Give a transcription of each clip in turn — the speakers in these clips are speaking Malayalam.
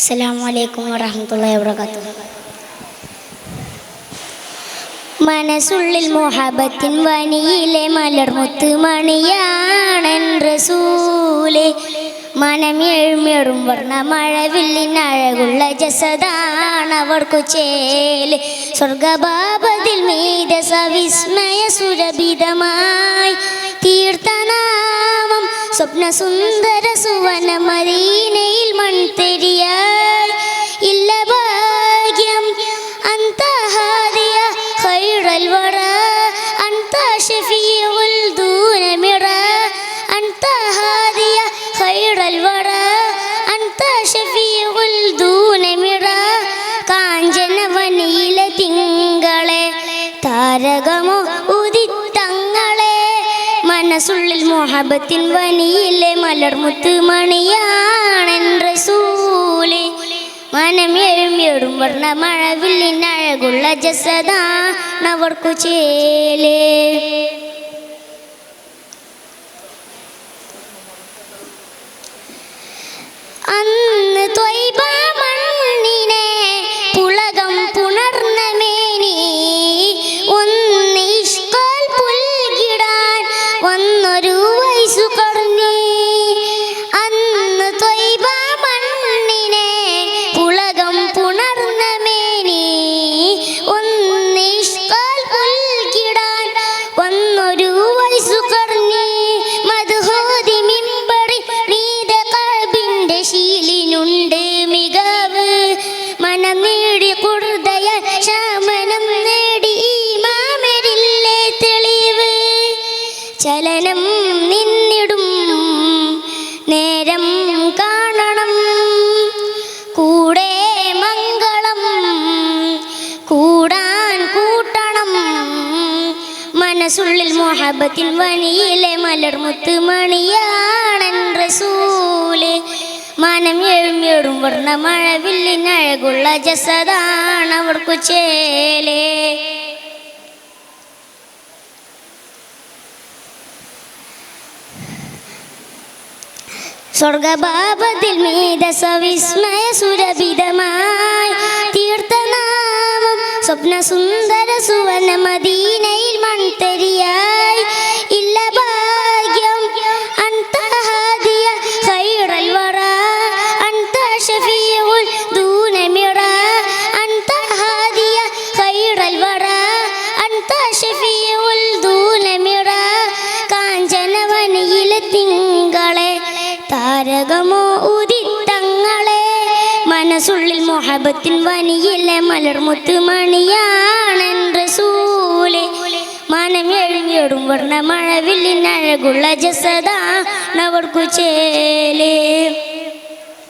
അസ്സലാമു അലൈക്കും വറഹ്മത്തുള്ളാഹി മനസ്സുള്ളിൽ മുഹബത്തിൻ വനിയിലെ മലർമുത്ത് മണിയാണൻ റസൂലെ. മനം എഴുമെഴും വർണ മഴവില്ലിൻ അഴകുള്ള ജസദാണവർക്കു ചേൽ. സ്വർഗബാബതിൽ മീത സവിസ്മയ സുരഭിതമായി തീർത്ഥനാമം സ്വപ്ന സുന്ദര സുവന മദീനയിൽ ഖൈറൽ വറ അന്ത ഷഫീഉൽ ദൂനമിറ അന്ത ഹാദിയ ഖൈറൽ വറ അന്ത ഷഫീഉൽ ദൂനമിറ കാഞ്ചനവനിയിലെ തിങ്കളെ താരകമോ ഉദിത്തങ്ങളെ മനസ്സുള്ളിൽ മോഹബത്തിൻ വനിയിലെ മലർമുത്ത് മണിയാണൻ റസൂലെ മനം എഴും വർണ മഴവില്ലിനഴകുള്ള ജസദാണവർക്കു ചേലേ. നേടി കുർദയ ശമനം നേടി മാമരില്ലേ തെളിവ്. ചലനം നിന്നിടും നേരം കാണണം. കൂടെ മംഗളം കൂടാൻ കൂട്ടണം. മനസ്സുള്ളിൽ മോഹബത്തിൻ വനിയിലെ മലർമുത്ത് മണിയാണൻ റസൂൽ മനം എഴുമ്പിടും വർണ മഴവില്ലിൻ അഴകുള്ള ജസദാണ് അവർക്കു ചേലേ. സ്വർഗഭാവത്തിൽ മീത സവിസ്മയ സുരഭിതമായി തീർത്ഥനാമം സ്വപ്ന സുന്ദര സുവർണ മദീനയിൽ താരകമോ ഉദിത്തങ്ങളെ? മനസ്സുള്ളിൽ മൊഹബത്തിൻ വനിയിലെ മലർമുത്ത് മണിയാണൻ റസൂലെ. മനം എഴുതിയിടും വർണ മഴവില്ലിൻ അഴകുള്ള ജസദാ നവർക്കു ചേലേ.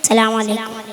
അസ്സലാമു അലൈക്കും.